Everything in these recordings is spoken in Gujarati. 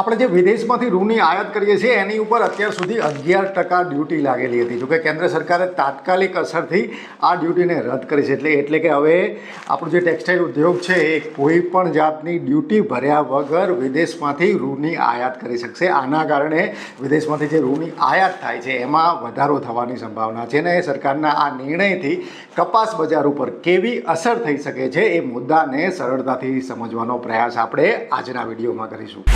આપણે જે વિદેશમાંથી રૂની આયાત કરીએ છીએ, એની ઉપર અત્યાર સુધી અગિયાર ટકા ડ્યુટી લાગેલી હતી. જોકે કેન્દ્ર સરકારે તાત્કાલિક અસરથી આ ડ્યુટીને રદ કરી છે. એટલે એટલે કે હવે આપણું જે ટેક્સટાઇલ ઉદ્યોગ છે, એ કોઈ પણ જાતની ડ્યુટી ભર્યા વગર વિદેશમાંથી રૂની આયાત કરી શકશે. આના કારણે વિદેશમાંથી જે રૂની આયાત થાય છે, એમાં વધારો થવાની સંભાવના છે ને સરકારના આ નિર્ણયથી કપાસ બજાર ઉપર કેવી અસર થઈ શકે છે, એ મુદ્દાને સરળતાથી સમજવાનો પ્રયાસ આપણે આજના વિડીયોમાં કરીશું.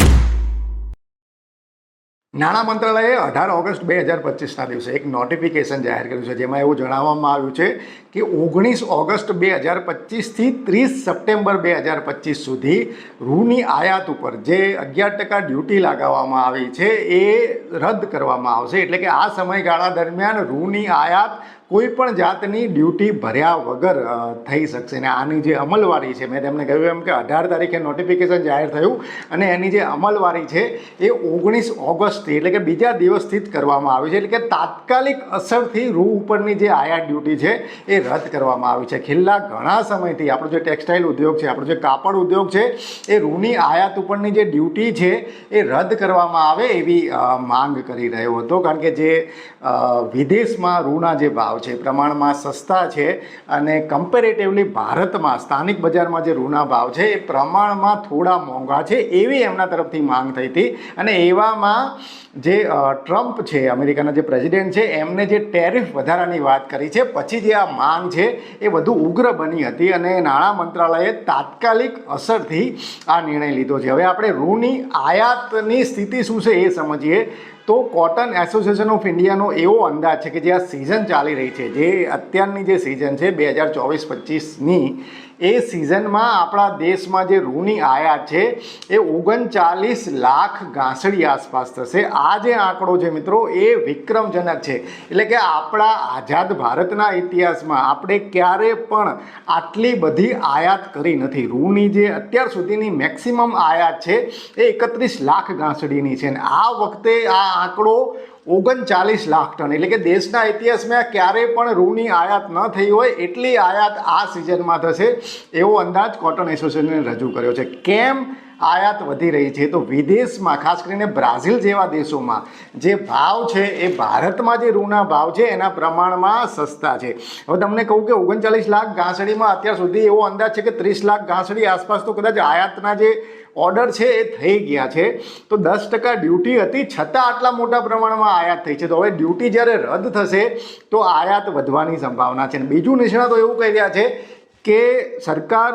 નાણાં મંત્રાલયે અઢાર ઓગસ્ટ બે હજાર પચીસના દિવસે એક નોટિફિકેશન જાહેર કર્યું છે, જેમાં એવું જણાવવામાં આવ્યું છે કે ઓગણીસ ઓગસ્ટ બે હજાર પચીસથી ત્રીસ સપ્ટેમ્બર બે હજાર પચીસ સુધી રૂની આયાત ઉપર જે અગિયાર ટકા ડ્યુટી લગાવવામાં આવી છે, એ રદ કરવામાં આવશે. એટલે કે આ સમયગાળા દરમિયાન રૂની આયાત કોઈ પણ જાતની ડ્યુટી ભર્યા વગર થઈ શકશે. ને આની જે અમલવારી છે, મેં તેમને કહ્યું એમ કે અઢાર તારીખે નોટિફિકેશન જાહેર થયું અને એની જે અમલવારી છે, એ ઓગણીસ ઓગસ્ટથી એટલે કે બીજા દિવસથી જ કરવામાં આવી છે. એટલે કે તાત્કાલિક અસરથી રૂ ઉપરની જે આયાત ડ્યુટી છે, એ રદ કરવામાં આવી છે. છેલ્લા ઘણા સમયથી આપણો જે ટેક્સટાઇલ ઉદ્યોગ છે, આપણો જે કાપડ ઉદ્યોગ છે, એ રૂની આયાત ઉપરની જે ડ્યુટી છે, એ રદ કરવામાં આવે એવી માંગ કરી રહ્યો હતો. કારણ કે જે વિદેશમાં રૂના જે ભાવ છે, પ્રમાણમાં સસ્તા છે અને કમ્પેરેટિવલી ભારતમાં સ્થાનિક બજારમાં જે રૂના ભાવ છે, એ પ્રમાણમાં થોડા મોંઘા છે એવી એમના તરફથી માંગ થઈ હતી. અને એવામાં જે ટ્રમ્પ છે, અમેરિકાના જે પ્રેસિડેન્ટ છે, એમને જે ટેરિફ વધારાની વાત કરી છે, પછી જે આ માંગ છે, એ વધુ ઉગ્ર બની હતી અને નાણાં મંત્રાલયે તાત્કાલિક અસરથી આ નિર્ણય લીધો છે. હવે આપણે રૂની આયાતની સ્થિતિ શું છે એ સમજીએ. તો કોટન એસોસિએશન ઓફ ઇન્ડિયાનો એવો અંદાજ છે કે જે આ સિઝન ચાલી રહી છે, જે અત્યારની જે સિઝન છે, બે હજાર ચોવીસ પચીસની, એ સિઝનમાં આપણા દેશમાં જે રૂની આયાત છે, એ ઓગણચાલીસ લાખ ઘાસડી આસપાસ થશે. આ જે આંકડો છે મિત્રો, એ વિક્રમજનક છે. એટલે કે આપણા આઝાદ ભારતના ઇતિહાસમાં આપણે ક્યારે પણ આટલી બધી આયાત કરી નથી. રૂની જે અત્યાર સુધીની મેક્સિમમ આયાત છે, એ એકત્રીસ લાખ ઘાસડીની છે. અને આ વખતે આ આંકડો ઓગણચાલીસ લાખ ટન. એટલે કે દેશના ઇતિહાસમાં ક્યારેય પણ રૂની આયાત ન થઈ હોય, એટલી આયાત આ સિઝનમાં થશે એવો અંદાજ કોટન એસોસિએશને રજૂ કર્યો છે. કેમ આયાત વધી રહી છે? તો વિદેશમાં, ખાસ કરીને બ્રાઝિલ જેવા દેશોમાં, જે ભાવ છે એ ભારતમાં જે રૂના ભાવ છે, એના પ્રમાણમાં સસ્તા છે. હવે તમને કહું કે ઓગણચાલીસ લાખ ઘાસડીમાં અત્યાર સુધી એવો અંદાજ છે કે ત્રીસ લાખ ઘાસડી આસપાસ તો કદાચ આયાતના જે ઓર્ડર છે એ થઈ ગયા છે. તો દસ ટકા ડ્યુટી હતી, છતાં આટલા મોટા પ્રમાણમાં આયાત થઈ છે. તો હવે ડ્યુટી જ્યારે રદ થશે, તો આયાત વધવાની સંભાવના છે. અને બીજું નિષ્ણાતો એવું કહી રહ્યા છે કે સરકાર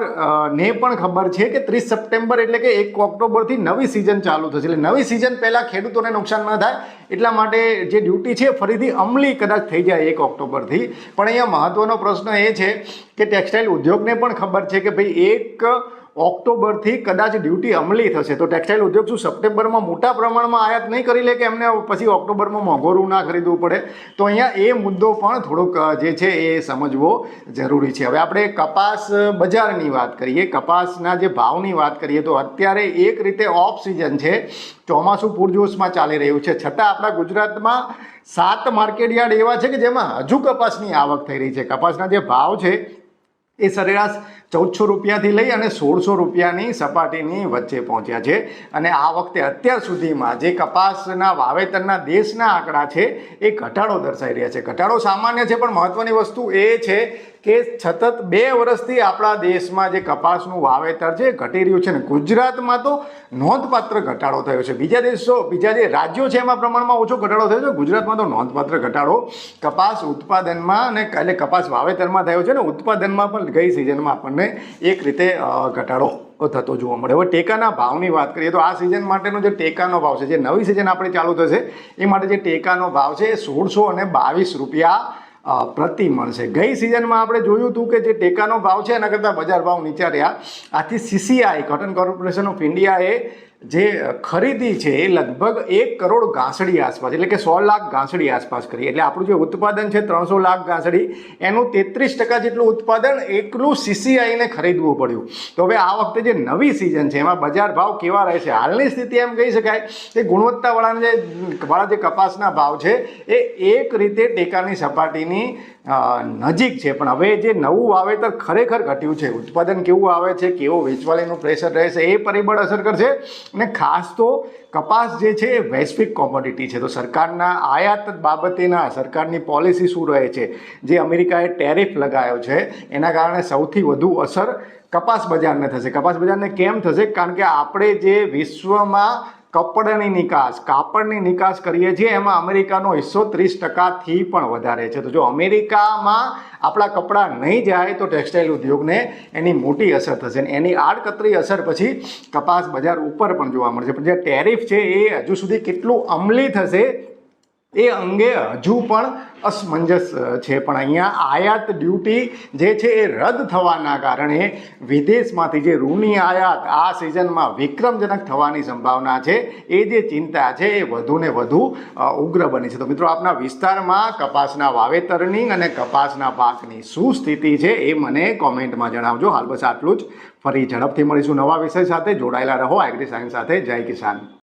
ને પણ ખબર છે કે ત્રીસ સપ્ટેમ્બર એટલે કે એક ઓક્ટોબરથી નવી સિઝન ચાલુ થશે. એટલે નવી સિઝન પહેલાં ખેડૂતોને નુકસાન ન થાય, એટલા માટે જે ડ્યુટી છે ફરીથી અમલી કદાચ થઈ જાય એક ઓક્ટોબરથી. પણ અહીંયા મહત્ત્વનો પ્રશ્ન એ છે કે ટેક્સટાઇલ ઉદ્યોગને પણ ખબર છે કે ભાઈ એક ઓક્ટોબરથી કદાચ ડ્યુટી અમલી થશે. તો ટેક્સટાઇલ ઉદ્યોગ શું સપ્ટેમ્બરમાં મોટા પ્રમાણમાં આયાત નહીં કરી લે કે એમને પછી ઓક્ટોબરમાં મોંઘોરું ના ખરીદવું પડે? તો અહીંયા એ મુદ્દો પણ થોડોક જે છે એ સમજવો જરૂરી છે. હવે આપણે કપાસ બજારની વાત કરીએ. કપાસના જે ભાવની વાત કરીએ તો અત્યારે એક રીતે ઓફ સિઝન છે. ચોમાસું પૂરજોશમાં ચાલી રહ્યું છે. છતાં આપણા ગુજરાતમાં સાત માર્કેટ યાર્ડ એવા છે કે જેમાં હજુ કપાસની આવક થઈ રહી છે. કપાસના જે ભાવ છે એ સરેરાશ ચૌદસો રૂપિયાથી લઈ અને સોળસો રૂપિયાની સપાટીની વચ્ચે પહોંચ્યા છે. અને આ વખતે અત્યાર સુધીમાં જે કપાસના વાવેતરના દેશના આંકડા છે, એ ઘટાડો દર્શાવી રહ્યા છે. ઘટાડો સામાન્ય છે, પણ મહત્વની વસ્તુ એ છે કે સતત બે વર્ષથી આપણા દેશમાં જે કપાસનું વાવેતર છે, ઘટી રહ્યું છે. ને ગુજરાતમાં તો નોંધપાત્ર ઘટાડો થયો છે. બીજા દેશો, બીજા જે રાજ્યો છે, એમાં પ્રમાણમાં ઓછો ઘટાડો થયો છે. ગુજરાતમાં તો નોંધપાત્ર ઘટાડો કપાસ ઉત્પાદનમાં અને એટલે કપાસ વાવેતરમાં થયો છે ને ઉત્પાદનમાં પણ ગઈ સિઝનમાં આપણને એક રીતે ઘટાડો થતો જોવા મળે હવે ટેકાના ભાવની વાત કરીએ તો આ સિઝન માટેનો જે ટેકાનો ભાવ છે, જે નવી સિઝન આપણે ચાલુ થશે, એ માટે જે ટેકાનો ભાવ છે એ સોળસો અને બાવીસ રૂપિયા પ્રતિ મળશે ગઈ સિઝનમાં આપણે જોયું હતું કે જે ટેકાનો ભાવ છે એના કરતાં બજાર ભાવ નીચા રહ્યા. આથી સીસીઆઈ કોટન કોર્પોરેશન ઓફ ઇન્ડિયાએ જે ખરીદી છે એ લગભગ એક કરોડ ઘાસડી આસપાસ, એટલે કે સો લાખ ઘાસડી આસપાસ કરી. એટલે આપણું જે ઉત્પાદન છે ત્રણસો લાખ ઘાસડી એનું તેત્રીસ ટકા જેટલું ઉત્પાદન એકલું સીસીઆઈને ખરીદવું પડ્યું. તો હવે આ વખતે જે નવી સિઝન છે, એમાં બજાર ભાવ કેવા રહેશે? હાલની સ્થિતિ એમ કહી શકાય કે ગુણવત્તાવાળાના જે, વાળા જે કપાસના ભાવ છે, એ એક રીતે ટેકાની સપાટીની નજીક છે. પણ હવે જે નવું વાવેતર ખરેખર ઘટ્યું છે, ઉત્પાદન કેવું આવે છે, કેવો વેચવાલીનું પ્રેશર રહેશે, એ પરિબળ અસર કરશે. અને ખાસ તો કપાસ જે છે, એ વૈશ્વિક કોમોડિટી છે. તો સરકારના આયાત બાબતેના, સરકારની પોલિસી શું રહે છે? જે અમેરિકાએ ટેરિફ લગાવ્યો છે, એના કારણે સૌથી વધુ અસર કપાસ બજારને થશે. કપાસ બજારને કેમ થશે? કારણ કે આપણે જે વિશ્વમાં કપડની નિકાસ, કાપડની નિકાસ કરીએ છીએ, એમાં અમેરિકાનો હિસ્સો ત્રીસ ટકાથી પણ વધારે છે. તો જો અમેરિકામાં આપણા કપડાં નહીં જાય, તો ટેક્સટાઇલ ઉદ્યોગને એની મોટી અસર થશે અને એની આડકતરી અસર પછી કપાસ બજાર ઉપર પણ જોવા મળશે. પણ જે ટેરિફ છે, એ હજુ સુધી કેટલું અમલી થશે એ અંગે હજુ પણ અસમંજસ છે. પણ અહીંયા આયાત ડ્યુટી જે છે એ રદ થવાના કારણે વિદેશમાંથી જે ઋણની આયાત આ સિઝનમાં વિક્રમજનક થવાની સંભાવના છે. એ જે ચિંતા છે એ વધુ ને વધુ ઉગ્ર બની છે. તો મિત્રો, આપના વિસ્તારમાં કપાસના વાવેતરની અને કપાસના પાકની શું સ્થિતિ છે એ મને કોમેન્ટમાં જણાવજો. હાલ બસ આટલું જ. ફરી ઝડપથી મળીશું નવા વિષય સાથે. જોડાયેલા રહો. એગ્રી સાયન્સ સાથે. જય કિસાન.